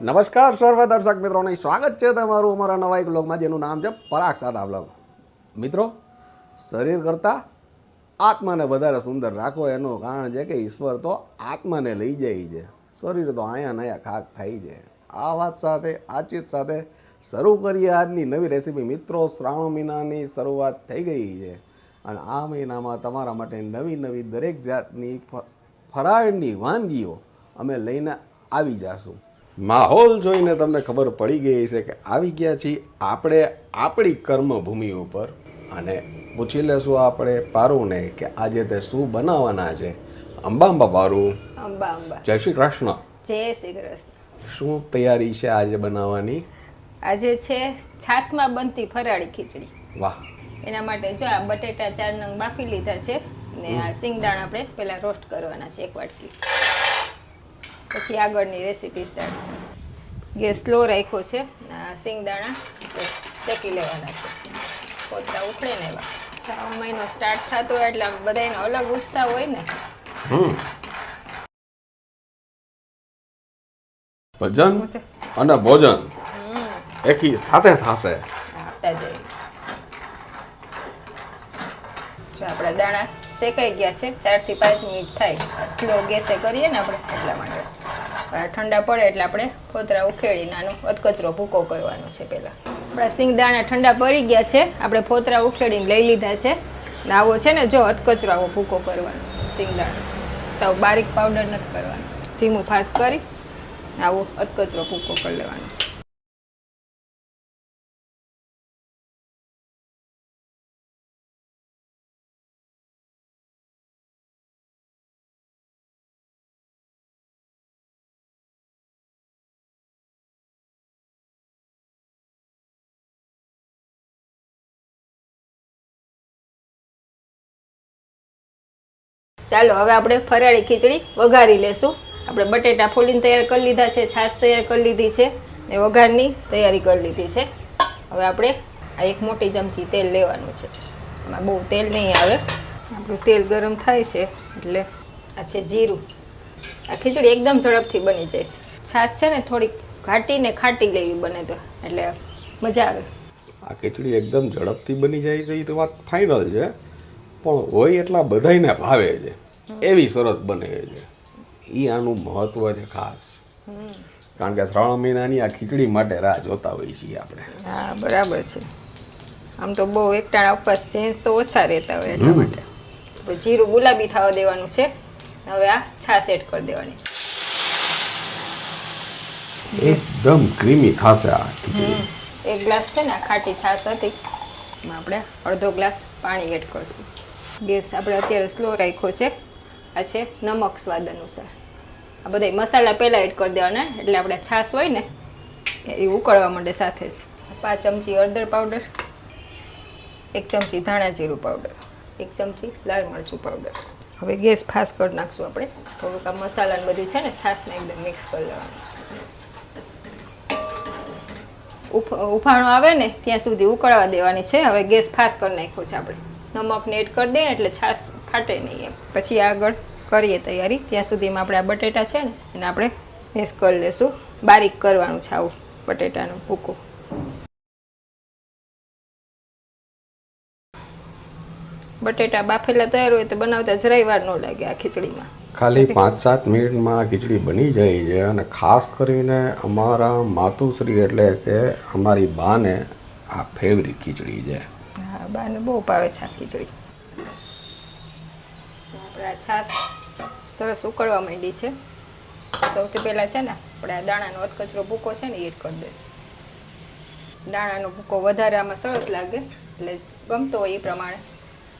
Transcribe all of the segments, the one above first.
નમસ્કાર સર્વ દર્શક મિત્રોને. સ્વાગત છે તમારું અમારા નવા એક બ્લોગમાં જેનું નામ છે પરાગ સાદા બ્લોગ મિત્રો, શરીર કરતાં આત્માને વધારે સુંદર રાખો, એનું કારણ છે કે ઈશ્વર તો આત્માને લઈ જાય છે. શરીર તો આયા નયા ખાક થાય છે. આ વાત સાથે, આ સાથે શરૂ કરીએ આજની નવી રેસીપી મિત્રો, શ્રાવણ મહિનાની શરૂઆત થઈ ગઈ છે. અને આ મહિનામાં તમારા માટે નવી નવી દરેક જાતની ફરાળની વાનગીઓ અમે લઈને આવી જાશું. માહોલ જોઈને તમને ખબર પડી ગઈ છે કે આવી ગયા છીએ આપણે આપણી કર્મભૂમિ ઉપર. અને પૂછી લેશું આપણે પારુને કે આજે તે શું બનાવવાના છે. અંબાંબા પારુ. અંબા અંબા. જય શ્રી કૃષ્ણ. જય શ્રી કૃષ્ણ. શું તૈયારી છે આજે બનાવવાની? આજે છે છાશમાં બનતી ફરાળી ખીચડી. વાહ. એના માટે જો આ બટેટા ચાર નંગ બાફી લીધા છે ને આ સિંગદાણ આપણે પહેલા રોસ્ટ કરવાના છે એક વાટકી. પછી આગળની રેસીપી સ્ટાર્ટ ગેસ સ્લો રાખ્યો છે સિંગદાણા શેકી લેવાના છે. પોતા ઉખડે ને એવા. શ્રાવણ મહિનો સ્ટાર્ટ થતો હોય એટલે આમ બધાયનો અલગ ઉત્સાહ હોય ને. ભજન અને ભોજન એકી સાથે થશે. આપતા જઈએ. જો આપણા દાણા શેકાઈ ગયા છે ચારથી પાંચ મિનિટ થાય. સ્લો ગેસે કરીએ ને આપણે એટલા માટે. ઠંડા પડે એટલે આપણે ફોતરા ઉખેડીને આનો અધકચરો ભૂકો કરવાનો છે પહેલાં. આપણા સિંગદાણા ઠંડા પડી ગયા છે, આપણે ફોતરા ઉખેડીને લઈ લીધા છે. ને આવો છે ને જો અધકચરો આવો ભૂકો કરવાનો છે સિંગદાણા. સાવ બારીક પાવડર નથી કરવાનો. ધીમું ફાસ કરી આવો અધકચરો ભૂકો કરી લેવાનો છે. ચાલો, હવે આપણે ફરાળી ખીચડી વઘારી લેશું. આપણે બટેટા ફોલીને તૈયાર કરી લીધા છે, છાશ તૈયાર કરી લીધી છે ને વઘારની તૈયારી કરી લીધી છે. હવે આપણે આ એક મોટી ચમચી તેલ લેવાનું છે. એમાં બહુ તેલ નહીં આવે. આપણું તેલ ગરમ થાય છે, એટલે આ છે જીરું. આ ખીચડી એકદમ ઝડપથી બની જાય છે. છાશ છે ને થોડીક ઘાટી ને ખાટી લેવી બને તો, એટલે મજા આવે. આ ખીચડી એકદમ ઝડપથી બની જાય છે એ તો વાત ફાઇનલ છે. પણ હોય એટલા બધાયને ભાવે છે. એવી સરસ બને છે. એ આનું મહત્વ છે ખાસ. કારણ કે શ્રાવણ મહિનાની આ ખીચડી માટે રાહ જોતા હોઈએ છીએ આપણે. હા બરાબર છે. આમ તો બહુ એકટાણા ઉપવાસ ચેન્જ તો ઓછા રહેતા હોય એટલા માટે. આપણે જીરું ગુલાબી થવા દેવાનું છે. હવે આ છાશ એડ કરી દેવાની છે. એકદમ ક્રીમી થશે આ એક ગ્લાસ છે ને ખાટી છાશ હતી. આપણે અડધો ગ્લાસ પાણી એડ કરશું. ગેસ આપણે અત્યારે સ્લો રાખ્યો છે. આ છે નમક સ્વાદ અનુસાર. આ બધા મસાલા પહેલાં એડ કરી દેવાના, એટલે આપણે છાશ હોય ને, એ ઉકળવા માંડે સાથે જ. પાંચ ચમચી હળદર પાવડર એક ચમચી ધાણા જીરું પાવડર એક ચમચી લાલ મરચું પાવડર હવે ગેસ ફાસ્ટ કરી નાખશું આપણે. થોડુંક આ મસાલાને બધું છે ને, છાશમાં એકદમ મિક્સ કરી લેવાનું છે. ઉફ- ઉફાણો આવે ને, ત્યાં સુધી ઉકળવા દેવાની છે. હવે ગેસ ફાસ્ટ કરી નાખ્યો છે આપણે. નમકને એડ કરી દઈએ એટલે છાશ ફાટે નહીં એમ. પછી આગળ કરીએ તૈયારી. ત્યાં સુધીમાં આપણે આ બટેટા છે ને એને આપણે મિક્સ કરી લેશું. બારીક કરવાનું છે આવું બટેટાનું ભૂકો. બટેટા બાફેલા તૈયાર હોય તો બનાવતા જરાય વાર ન લાગે આ ખીચડીમાં. ખાલી પાંચ સાત મિનિટમાં ખીચડી બની જાય છે અને ખાસ કરીને અમારા માતુશ્રી એટલે કે અમારી બાને આ ફેવરિટ ખીચડી છે. બાને બહુ ભાવે છે જોઈ. આપણે આ છાશ સરસ ઉકળવા માંડી છે. સૌથી પહેલાં છે ને, આપણે આ દાણાનો અધકચરો ભૂકો છે ને એડ કરી દઈશું. દાણાનો ભૂકો વધારે આમાં સરસ લાગે, એટલે ગમતો હોય એ પ્રમાણે.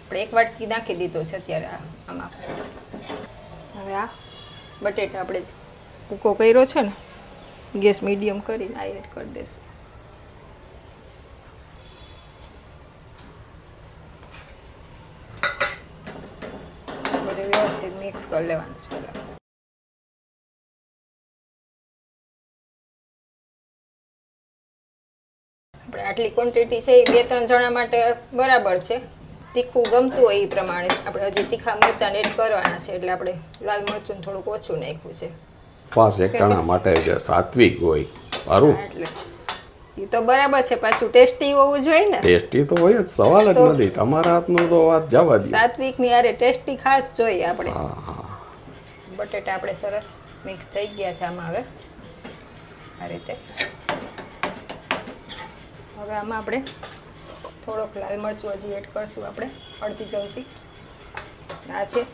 આપણે એક વાટકી નાખી દીધો છે અત્યારે આમાં. હવે આ બટેટા આપણે ભૂકો કર્યો છે ને, ગેસ મીડિયમ કરીને આ એડ કરી દઈશું બધું વ્યવસ્થિત મિક્સ કરી લેવાનું છે બધા. આપણે આટલી ક્વોન્ટિટી છે એ બે ત્રણ જણા માટે બરાબર છે. તીખું ગમતું હોય એ પ્રમાણે. આપણે હજી તીખા મરચાં એડ કરવાના છે એટલે આપણે લાલ મરચું થોડુંક ઓછું નાખ્યું છે. ઉપવાસ એકાણા માટે સાત્વિક હોય સારું એટલે. એ તો બરાબર છે પાછું ટેસ્ટી હોવું જોઈએ ને. ટેસ્ટી તો હોય જ સવાલ જ નથી. તમારા હાથનું તો વાત જવા દે. સાત્વિકની અરે ટેસ્ટી ખાસ જોઈએ આપણે. બટેટા આપણે સરસ મિક્સ થઈ ગયા છે આમાં હવે. આ રીતે. હવે આમાં આપણે થોડોક લાલ મરચું હજી એડ કરશું આપણે. અડધી ચમચી. આ છે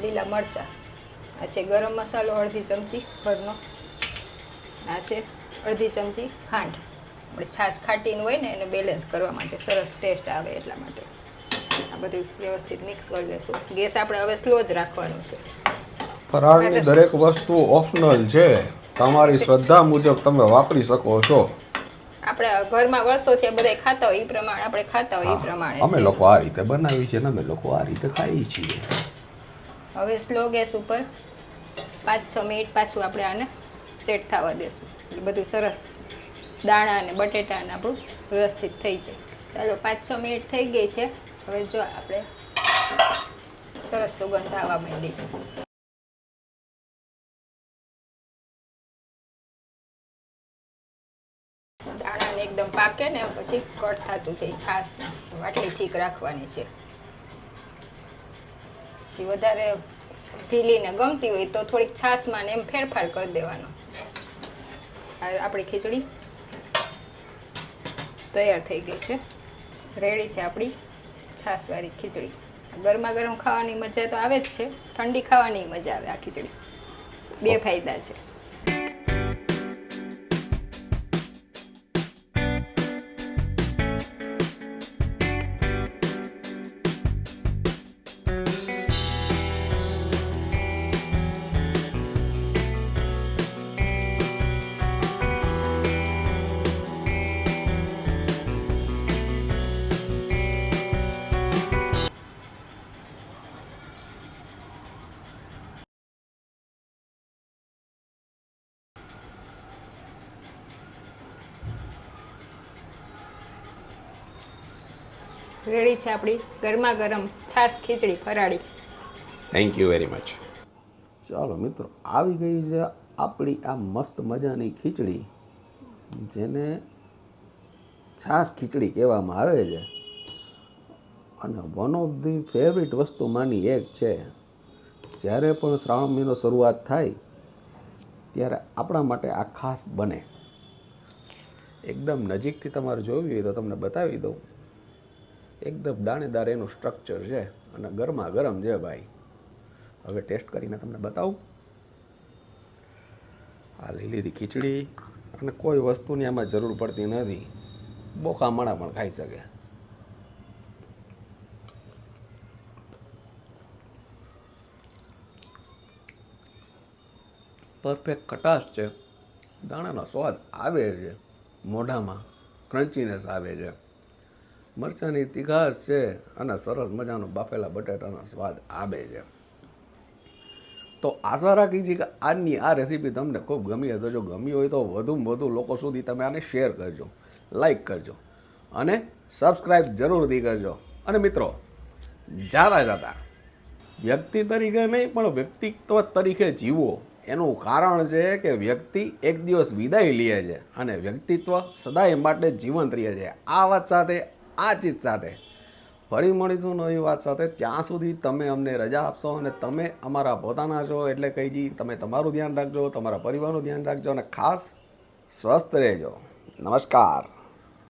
લીલા મરચાં. આ છે ગરમ મસાલો અડધી ચમચી ઘરનો આ છે અડધી ચમચી ખાંડ. આપણે છાશ ખાટીનું હોય ને એને બેલેન્સ કરવા માટે સરસ ટેસ્ટ આવે એટલા માટે. આ બધું વ્યવસ્થિત મિક્સ કરી લેશું. ગેસ આપણે હવે સ્લો જ રાખવાનું છે. ફરાળની દરેક વસ્તુ ઓપ્શનલ છે. તમારી શ્રદ્ધા મુજબ તમે વાપરી શકો છો. આપણે ઘરમાં વર્ષોથી બધા ખાતા હોય એ પ્રમાણે આપણે ખાતા હોય એ પ્રમાણે અમે લોકો આ રીતે બનાવીએ છીએ ને અમે લોકો આ રીતે ખાઈએ છીએ. હવે સ્લો ગેસ ઉપર પાંચ છ મિનિટ પાછું આપણે આને સેટ થવા દેશું. એટલે બધું સરસ દાણા અને બટેટા અને આપણું વ્યવસ્થિત થઈ જાય. ચાલો, પાંચ છ મિનિટ થઈ ગઈ છે. હવે જો આપણે સરસ સુગંધ આવવા માંડી છે. દાણાને એકદમ પાકે ને પછી કટ થતું જાય છાશ વાટલી ઠીક રાખવાની છે. પછી વધારે ઢીલીને ગમતી હોય તો થોડીક છાશમાં ને એમ ફેરફાર કરી દેવાનો. આપણી ખીચડી તૈયાર થઈ ગઈ છે. રેડી છે આપણી છાસવાળી ખીચડી. ગરમા ગરમ ખાવાની મજા તો આવે જ છે ઠંડી ખાવાની મજા આવે આ ખીચડી. બે ફાયદા છે. રેડી છે આપણી ગરમા ગરમ છાશ ખીચડી ફરાળી. થેન્ક યુ વેરી મચ ચાલો મિત્રો આવી ગઈ છે આપણી આ મસ્ત મજાની ખીચડી જેને છાશ ખીચડી કહેવામાં આવે છે. અને વન ઓફ ધી ફેવરિટ વસ્તુમાંની એક છે. જ્યારે પણ શ્રાવણ મહિનો શરૂઆત થાય ત્યારે આપણા માટે આ ખાસ બને. એકદમ નજીકથી તમારે જોવી હોય તો તમને બતાવી દઉં. એકદમ દાણેદાર એનું સ્ટ્રક્ચર છે અને ગરમા ગરમ છે ભાઈ. હવે ટેસ્ટ કરીને તમને બતાવું. આ લઈ લીધી ખીચડી અને કોઈ વસ્તુની આમાં જરૂર પડતી નથી. બોકા માણા પણ ખાઈ શકે. પરફેક્ટ ખટાશ છે. દાણાનો સ્વાદ આવે છે. મોઢામાં ક્રન્ચીનેસ આવે છે. મરચાંની તીખાશ છે અને સરસ મજાનો બાફેલા બટાટાનો સ્વાદ આવે છે. તો આશા રાખી છે કે આજની આ રેસીપી તમને ખૂબ ગમી હશે. જો ગમી હોય તો વધુમાં વધુ લોકો સુધી તમે આને શેર કરજો, લાઈક કરજો અને સબસ્ક્રાઈબ જરૂરથી કરજો. અને મિત્રો, જાતા જાતા, વ્યક્તિ તરીકે નહીં પણ વ્યક્તિત્વ તરીકે જીવો. એનું કારણ છે કે વ્યક્તિ એક દિવસ વિદાય લે છે અને વ્યક્તિત્વ સદાય માટે જીવંત રહે છે. આ વાત સાથે આ ચીજ સાથે. ફરી મળીશું નવી વાત સાથે. ત્યાં સુધી તમે અમને રજા આપશો અને તમે અમારા પોતાના છો એટલે કહી જી, તમે તમારું ધ્યાન રાખજો, તમારા પરિવારનું ધ્યાન રાખજો અને ખાસ સ્વસ્થ રહેજો. નમસ્કાર.